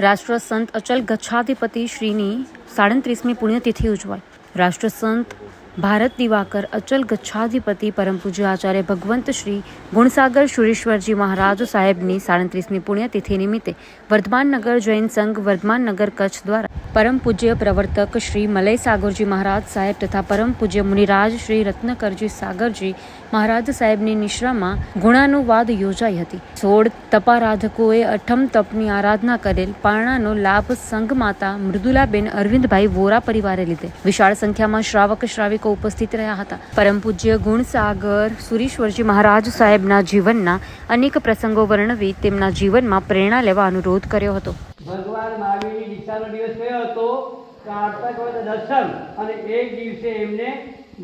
રાષ્ટ્ર સંત અચલ ગચ્છાધિપતિ શ્રીની સાડત્રીસમી પુણ્યતિથિ ઉજવાય. રાષ્ટ્ર સંત ભારત દિવાકર અચલ ગચ્છાધિપતિ પરમ પૂજ્ય આચાર્ય ભગવંત શ્રી ગુણસાગર સુરેશ્વરજી મહારાજ સાહેબની સાડત્રીસમી પુણ્યતિથિ નિમિત્તે વર્ધમાનનગર જૈન સંઘ વર્ધમાનનગર કચ્છ દ્વારા પરમ પૂજ્ય પ્રવર્તક શ્રી મલય સાગરજી મહારાજ સાહેબ તથા પરમ પૂજ્ય મુનિરાજ શ્રી રત્નકરજી સાગરજી મહારાજ સાહેબની નિશ્રામાં ગુણાનુવાદ યોજાઈ હતી. સોળ તપારાધકોએ અઠમ તપની આરાધના કરેલ પારણાનો લાભ સંઘ માતા મૃદુલાબેન અરવિંદભાઈ વોરા પરિવારે લીધે. વિશાળ સંખ્યામાં શ્રાવક, શ્રાવિકો ઉપસ્થિત રહ્યા હતા. પરમ પૂજ્ય ગુણસાગર સુરીશ્વરજી મહારાજ સાહેબના જીવનના અનેક પ્રસંગો વર્ણવી તેમના જીવનમાં પ્રેરણા લેવા અનુરોધ કર્યો હતો. ભગવાન મહાવીરની દીક્ષાનો દિવસ કયો હતો કાર્તક દર્શન અને એક દિવસે એમને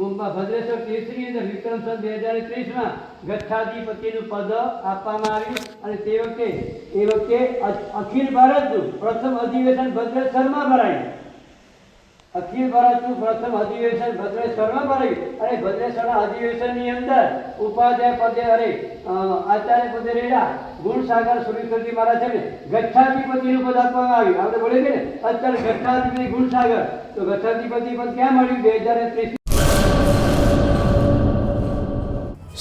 મુંબઈ ભદ્રેશ્વર તીર્થની અંદર વિક્રમ સંત બે હજાર ત્રીસમાં ગચ્છાધિપતિનું પદ આપવામાં આવ્યું અને તે વખતે, એ વખતે અખિલ ભારતનું પ્રથમ અધિવેશન ભદ્રેશ્વરમાં ભરાયું. અખિલ ભારતનું પ્રથમ અધિવેશન ભદ્રેશ્વરમાં ભરાયું. અને ભદ્રેશ્વરના અધિવેશનની અંદર ઉપાધ્યાય પદે, અરે આચાર્ય પદે રેડા ગુણસાગર સુરેશ્વરજી મહારાજ છે ને પદ આપવામાં આવ્યું. આપણે બોલીએ છીએ ને, અત્યારે ગચ્છાધિપતિ ગુણસાગર તો ગચ્છાધિપતિ પદ ક્યાં મળ્યું? બે હજાર ત્રીસ.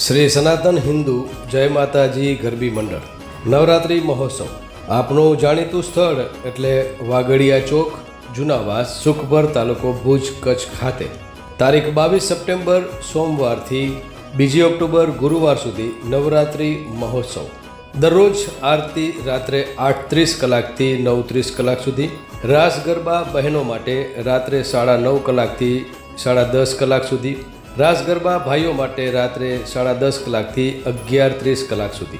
શ્રી સનાતન હિન્દુ જય માતાજી ગરબી મંડળ. નવરાત્રિ મહોત્સવ. આપણું જાણીતું સ્થળ એટલે વાગડિયા ચોક જુનાવાસ, સુખભર તાલુકો ભુજ, કચ્છ ખાતે. તારીખ બાવીસ સપ્ટેમ્બર, સોમવારથી બીજી ઓક્ટોબર, ગુરુવાર સુધી નવરાત્રિ મહોત્સવ. દરરોજ આરતી રાત્રે આઠ ત્રીસ કલાકથી નવ ત્રીસ કલાક સુધી. રાસ ગરબા બહેનો માટે રાત્રે સાડા નવ કલાકથી સાડા દસ કલાક સુધી. રાસ ગરબા ભાઈઓ માટે રાત્રે સાડા દસ કલાકથી અગિયાર ત્રીસ કલાક સુધી.